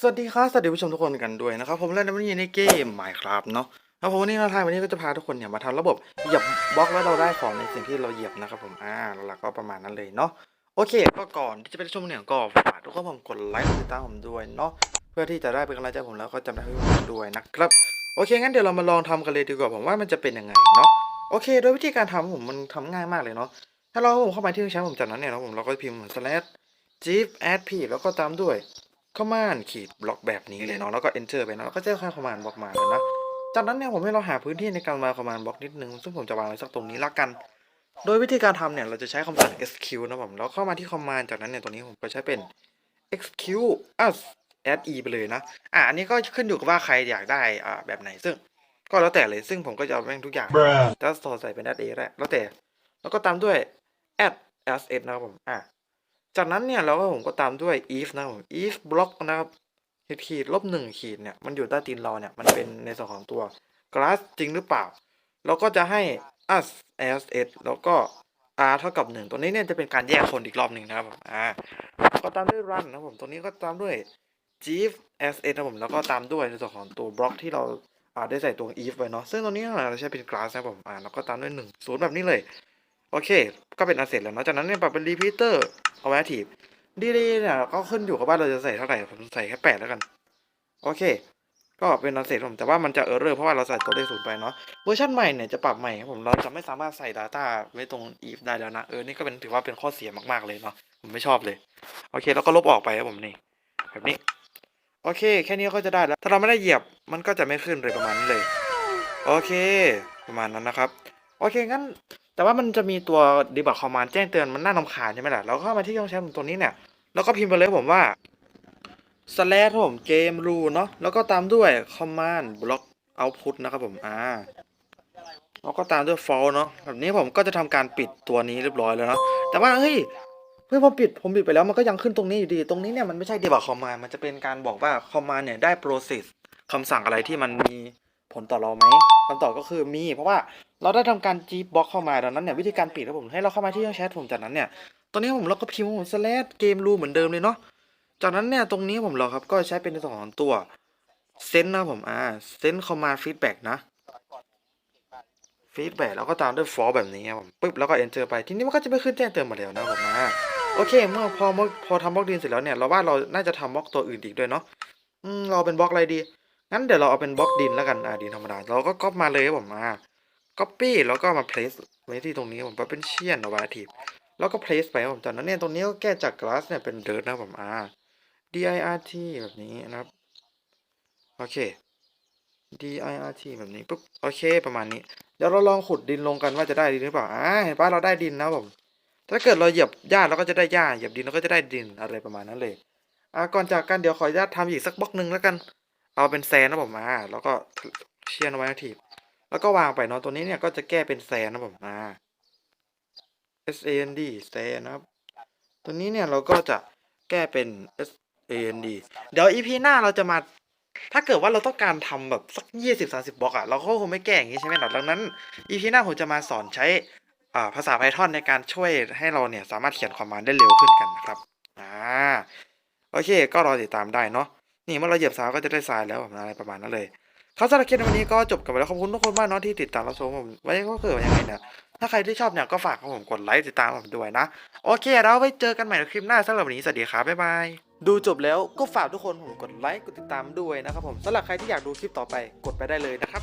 สวัสดีครับสวัสดีผู้ชมทุกคนกันด้วยนะครับผมเล่นวันนี้ในเกม Minecraft เนาะแล้วผมวันนี้เราทายวันนี้ก็จะพาทุกคนเนี่ยมาทำระบบเหยียบบล็อกแล้วเราได้ของในสิ่งที่เราเหยียบนะครับผมอ่าหลักก็ประมาณนั้นเลยเนาะโอเค ก็ก่อนที่จะไปชมเนี่ยก็ฝากทุกคนผมกดไลค์กดติดตามผมด้วยเนาะเพื่อที่จะได้เป็นกำลังใจผมแล้วก็จำได้ให้ผมด้วยนะครับโอเคงั้นเดี๋ยวเรามาลองทำกันเลยดีกว่าผมว่ามันจะเป็นยังไงเนาะโอเค โดยวิธีการทำผมมันทำง่ายมากเลยเนาะถ้าเราผมเข้ามาที่เครื่องใช้ผมจากนั้นเนี่ยเนาะผมเราก็พิมพ์ slash gif add p แล้วก็ตามด้วย คอมมานด์ขีดบล็อกแบบนี้เลยเนาะแล้วก็ enter ไปเนาะแล้วก็จะค่าคอมมานด์บล็อกมาเลยนะจากนั้นเนี่ยผมให้เราหาพื้นที่ในการวางคอมมานด์บล็อกนิดนึง ซึ่งผมจะวางไว้สักตรงนี้ละกัน โดยวิธีการทำเนี่ยเราจะใช้คำสั่ง sq นะผมแล้วเข้ามาที่คอมมานด์จากนั้นเนี่ยตัวนี้ผมก็ใช้เป็น execute as add e ไปเลยนะอะอันนี้ก็ขึ้นอยู่กับว่าใครอยากได้อ่าแบบไหนซึ่งก็แล้วแต่เลยซึ่งผมก็จะเอาแม่งทุกอย่าง Bruh. จะต่อใส่เป็น add a แหละแล้วแต่แล้วก็ตามด้วย add as s นะครับผมอะ จากนั้นเนี่ยเราก็ผมก็ตามด้วย if นะครับ if block นะครับขีดลบหนึ่งขีดเนี่ยมันอยู่ใต้ตีนเราเนี่ยมันเป็นในส่วนของตัว glass จริงหรือเปล่า เราก็จะให้ us as s แล้วก็ r เท่ากับหนึ่งตัวนี้เนี่ยจะเป็นการแยกคนอีกรอบหนึ่งนะครับผมอ่าก็ตามด้วย run นะครับผมตัวนี้ก็ตามด้วย gif as s นะครับผมแล้วก็ตามด้วยในส่วนของตัวบล็อกที่เราอ่าได้ใส่ตัว if ไว้เนาะซึ่งตัวนี้เราใช้เป็น glass นะครับผมอ่าแล้วก็ตามด้วยหนึ่งศูนย์แบบนี้เลย โอเค ก็เป็น asset แล้วเนาะจากนั้นเนี่ยปรับเป็น repeater เอาไว้ทีดีดีเนี่ยก็ขึ้นอยู่กับว่าเราจะใส่เท่าไหร่ผมใส่แค่แปดแล้วกัน โอเค ก็เป็น asset ผมแต่ว่ามันจะ error เพราะว่าเราใส่ตัวเลขศูนย์ไปเนาะเวอร์ชันใหม่เนี่ยจะปรับใหม่ครับผมเราจะไม่สามารถใส่ data ไว้ตรง if ได้แล้วนะเออนี่ก็เป็นถือว่าเป็นข้อเสียมากๆเลยเนาะผมไม่ชอบเลย โอเค แล้วก็ลบออกไปครับผมนี่แบบนี้ โอเค แค่นี้ก็จะได้แล้ว ถ้าเราไม่ได้เหยียบมันก็จะไม่ขึ้นเลยประมาณนี้เลย โอเค ประมาณนั้นนะครับ โอเคงั้น แต่ว่ามันจะมีตัว debug command แจ้งเตือนมันน่ารำคาญใช่ไหมล่ะเราก็เข้ามาที่ช่องแชทตัวนี้เนี่ยแล้วก็พิมพ์ไปเลยผมว่า slash ผมเกม rule เนาะแล้วก็ตามด้วย command block output นะครับผมอ่าแล้วก็ตามด้วย false เนาะแบบนี้ผมก็จะทำการปิดตัวนี้เรียบร้อยแล้วเนาะแต่ว่าเฮ้ยเพื่อผมปิดผมปิดไปแล้วมันก็ยังขึ้นตรงนี้อยู่ดี ตรงนี้เนี่ยมันไม่ใช่ debug command มันจะเป็นการบอกว่า command เนี่ยได้ process คำสั่งอะไรที่มันมีผลต่อเราไหมคำตอบก็คือมี เพราะว่า เราได้ทำการ g b l o c k เข้ามาดังนั้นเนี่ยวิธีการปิดแล้วผมให้เราเข้ามาที่ช่องแชทผมจากนั้นเนี่ยตอนนี้ผมเราก็พิมพ์ผม slash เกมรูเหมือนเดิมเลยเนาะจากนั้นเนี่ยตรงนี้ผมเราครับก็ใช้เป็นในส่วนของตัว send นะผมอ่า send command feedback นะ feedback แล้วก็ตามด้วย for แบบนี้ครับผมปึ๊บแล้วก็ enter ไปทีนี้มันก็จะไม่ขึ้นแจ้งเตือนมาแล้วนะผมอ่าโอเค เมื่อพอพอทำบล็อกดินเสร็จแล้วเนี่ยเราว่าเราน่าจะทำบล็อกตัวอื่นอีกด้วยเนาะอืมเราเป็นบล็อกอะไรดีงั้นเดี๋ยวเราเอาเป็นบล็อกดินแล้วกันอ่าดินธรรมดาเราก็ก๊อปมาเลยครับผมอ่า copy แล้วก็มา place ไว้ที่ตรงนี้ผมเป็นเชียนเอาไว้ทีแล้วก็ place ไปครับผมจากนั้นเนี่ยตรงนี้ก็แก้จาก glass เนี่ยเป็น dirt นะครับผมอา dirt แบบนี้นะครับ โอเค dirt แบบนี้ปุ๊บโอเคประมาณนี้ เดี๋ยวเราลองขุดดินลงกันว่าจะได้ดินหรือเปล่าอ่าเห็นปะเราได้ดินนะผมถ้าเกิดเราเหยียบหญ้าเราก็จะได้หญ้าเหยียบดินเราก็จะได้ดินอะไรประมาณนั้นเลยอ่าก่อนจากกันเดี๋ยวขออนุญาตทำอีกสักบล็อกหนึ่งแล้วกัน เอาเป็นแซนนะผมอ่าแล้วก็เชียนเอาไว้ที แล้วก็วางไปเนาะตัวนี้เนี่ยก็จะแก้เป็นแซนนะผมอ่า S A N D แซนนะครับ ตัวนี้เนี่ยเราก็จะแก้เป็น S A N D เดี๋ยว EP หน้าเราจะมาถ้าเกิดว่าเราต้องการทำแบบสักยี่สิบสาสิบบล็อกอะเราก็คงไม่แก้อย่างนี้ใช่ไหมล่ะดังนั้น EP หน้าผมจะมาสอนใช้ภาษา Python ในการช่วยให้เราเนี่ยสามารถเขียนคอมมานด์ได้เร็วขึ้นกันนะครับอ่าโอเค ก็รอติดตามได้เนาะนี่เมื่อเราเหยียบซ้ายก็จะได้ทรายแล้วแบบอะไรประมาณนั้นเลย ถ้าสำหรับคลิปในวันนี้ก็จบกันไปแล้วขอบคุณทุกคนมากเนาะที่ติดตามรับชมผมไว้ก็เกิดยังไงเนี่ยถ้าใครที่ชอบเนี่ยก็ฝากผมกดไลค์ติดตามผมด้วยนะ โอเคเราไว้เจอกันใหม่ในคลิปหน้าสำหรับวันนี้สวัสดีครับบ๊ายบายดูจบแล้วก็ฝากทุกคนผมกดไลค์กดติดตามด้วยนะครับผมสำหรับใครที่อยากดูคลิปต่อไปกดไปได้เลยนะครับ